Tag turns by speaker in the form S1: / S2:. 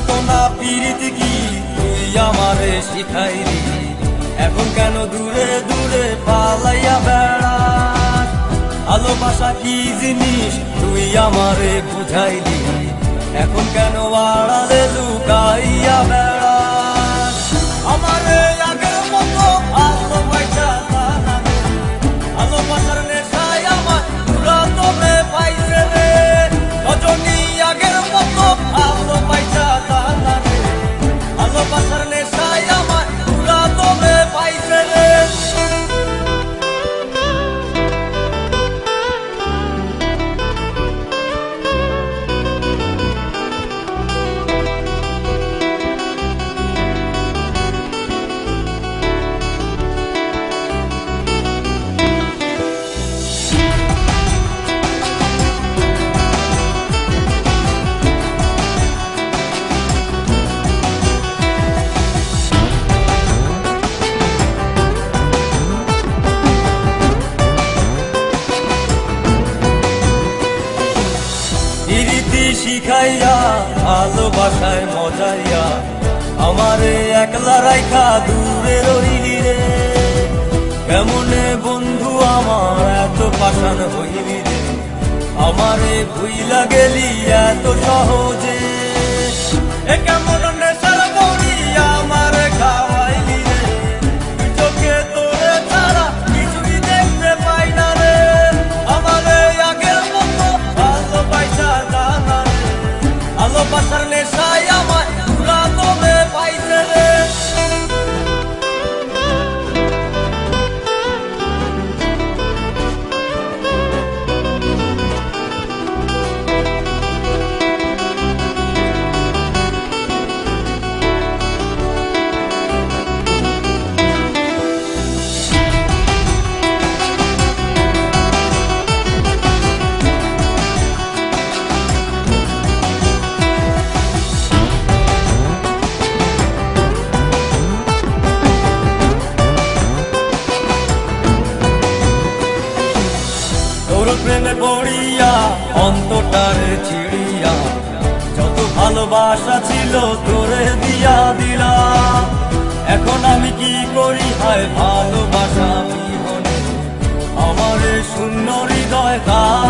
S1: সান্তনা পীড়িত কি তুই আমারে শিখাইলি। এখন কেন দূরে দূরে পালাইয়া বেড়া ভালোবাসা কি জিনিস তুই আমারে বুঝাইলি? এখন কেন আড়ালে লুকাইয়া বেড়া আমারে শিখাইয়া, ভালোবাসায় মজাইয়া, আমারে একলা রাইখা দূরে রইলি রে। কেমনে বন্ধু আমার এত পাষাণ হইলি রে? আমারে ভুইলা গেলি এত সহজে পড়িয়া অন্তটারে ছিড়িয়া, যত ভালোবাসা ছিল তোরে দিয়া দিলা এখন আমি কি করি? হায়, ভালোবাসা বিহনে আমারে শূন্য হৃদয় তালা